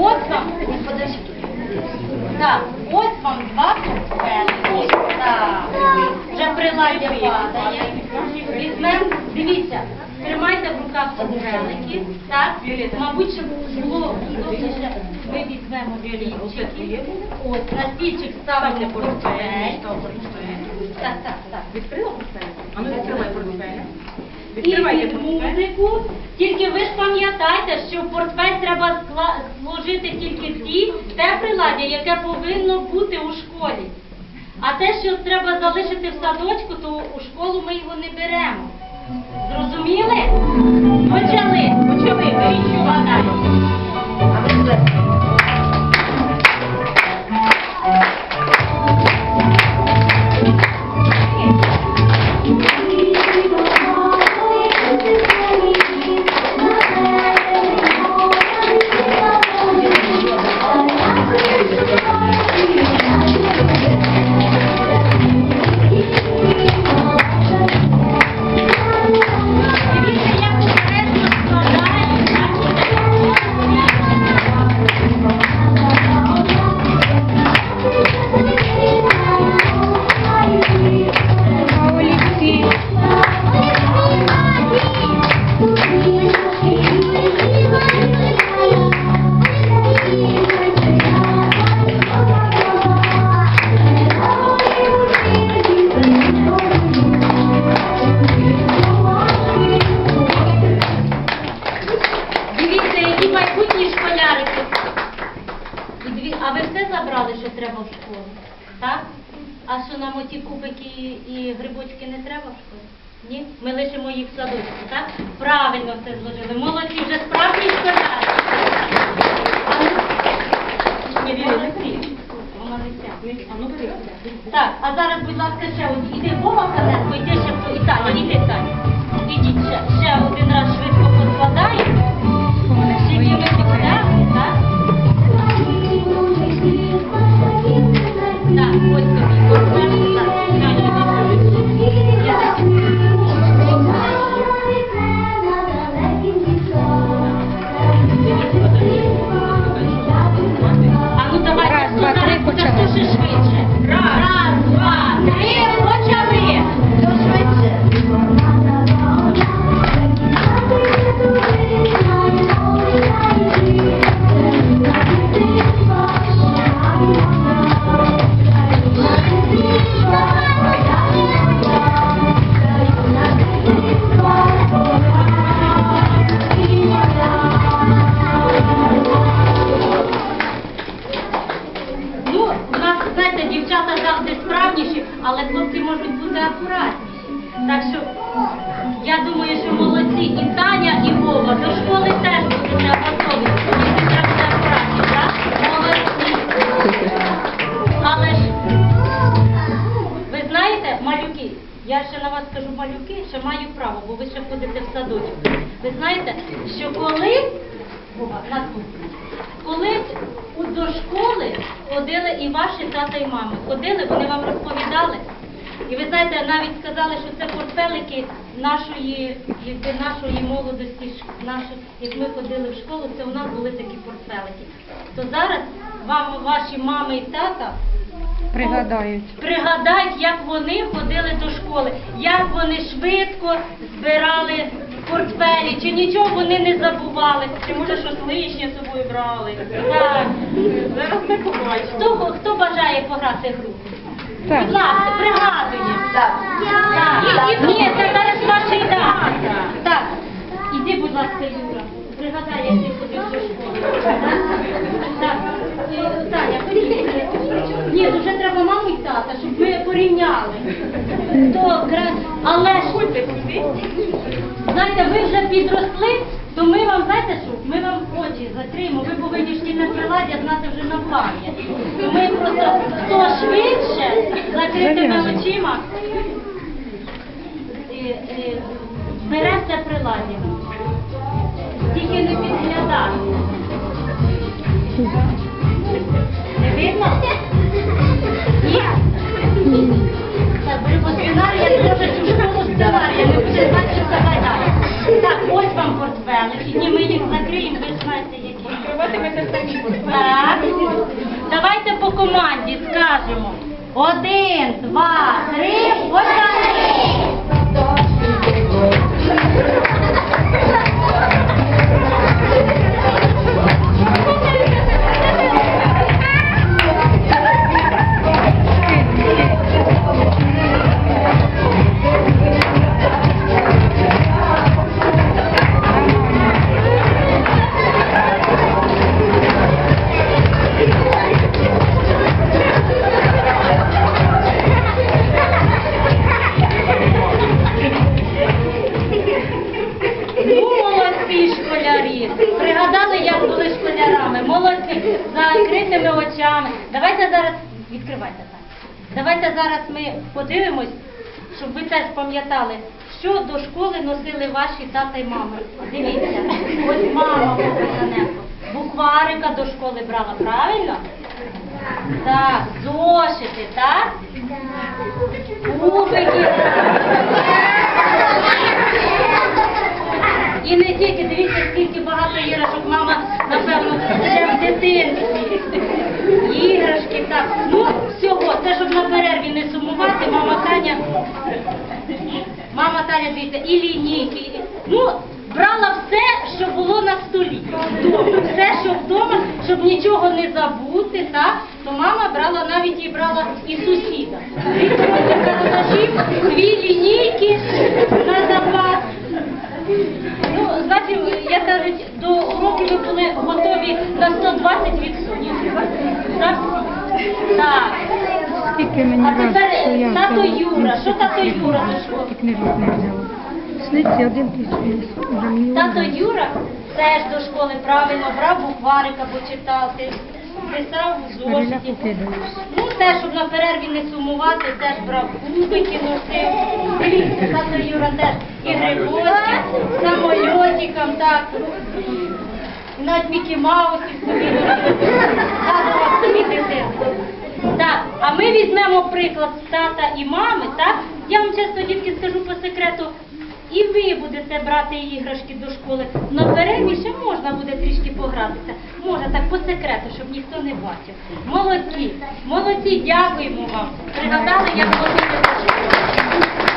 Ось вам. Так, ось вам два портфелики. Так. Вже приладдя падає. Візьмемо, дивіться, тримайте в руках портфелики. Так, мабуть, щоб було удобніше, ми візьмемо олівчики. Ось, на стільчик ставимо портфель. Так, так, так. Відкрила портфель? А ну відкривай портфель. Відкривайте під музику. Тільки ви ж пам'ятайте, що в портфель треба скла- зложити тільки ті те приладдя, яке повинно бути у школі. А те, що треба залишити в садочку, то у школу ми його не беремо. Зрозуміли? Почали. Почали. А що нам оці кубики і грибочки не треба в школі? Ні? Ми лишимо їх в садочку, так? Правильно все зложили. Молодці, вже справді. А ну. Так, а зараз, будь ласка, ще один. Іди Вова Каненко, йде ще хто. І Таня, іди Таня. Хлопці можуть бути акуратніші. Так що я думаю, що молодці і Таня, і Вова до школи теж будете готові. Тільки треба бути акуратні, так? Молодці. Але ж ви знаєте, малюки, я ще на вас кажу малюки, ще маю право, бо ви ще ходите в садочок. Ви знаєте, що коли Вова. Коли до школи ходили і ваші тата і мами, ходили, вони вам розповідали. І ви знаєте, навіть сказали, що це портфелики нашої, якби нашої молодості, наших, як ми ходили в школу, це у нас були такі портфелики. То зараз вам ваші мами і тата Пригадають. Пригадають, як вони ходили до школи, як вони швидко збирали портфелі, чи нічого вони не забували. Чи може щось лишнє з собою брали? Так. Зараз ми побачимо. Хто, хто бажає пограти гру? Так. Будь ласка, пригадує. Так. Ні, це зараз ваша ідея. Так. Іди, будь ласка, Юра. Пригадай, як ти ходив до школи. Так. Так. Таня, ходіть. Ні, вже треба маму і тата, щоб ми порівняли. Хто кра- Але ж, Ходьте сюди. знаєте, ви вже підросли, то ми вам, знаєте що, ми вам очі закриємо, ви повинні ж ті на приладдя знати вже на пам'ять. То ми просто, хто швидше, закритими очима, е, е, бере це приладдя. Тільки не підглядати. Не видно? Ні? Так, бери по сценарію, я теж цю ось вам портфелики. Ні, ми їх, закриємо, ви знаєте, які. Так. Давайте по команді скажемо. Один, два, три, ось Ну, Молодці. Закритими очами. Давайте зараз відкривайте так. Давайте зараз ми подивимось, щоб ви теж пам'ятали, що до школи носили ваші тата і мама. Дивіться, ось мама Богданенко. Букварика до школи брала, правильно? Так, зошити, так? Кубики. І не тільки, дивіться, скільки багато іграшок мама, напевно, ще. Іграшки, так. Ну, всього, це щоб на перерві не сумувати, мама Таня, мама Таня, дивіться, і лінійки. Ну, брала все, що було на столі. Все, що вдома, щоб нічого не забути, так? То мама брала навіть і брала і сусіда. Карандашів, дві лінійки на запас. Ну, значить, я кажуть, до уроків ви були готові на 120%. Так? Так. Скільки мені А тепер тато Юра. Що тато Юра? І книжок не взяла. Сниться один тисяч, Тато. Юра теж до школи правильно брав букварика почитати, писав зошиті. Ну, теж, щоб на перерві не сумувати, теж брав кубики носив. Тато Юра теж і грибочки, самольотиком, так. Навіть Мікі собі дитинство. Так, а ми візьмемо приклад з тата і мами, так? Я вам чесно, дітки, скажу по секрету, і ви будете брати іграшки до школи. На перерві ще можна буде трішки погратися. Може так по секрету, щоб ніхто не бачив. Молодці, молодці, дякуємо вам. Пригадали, як школи.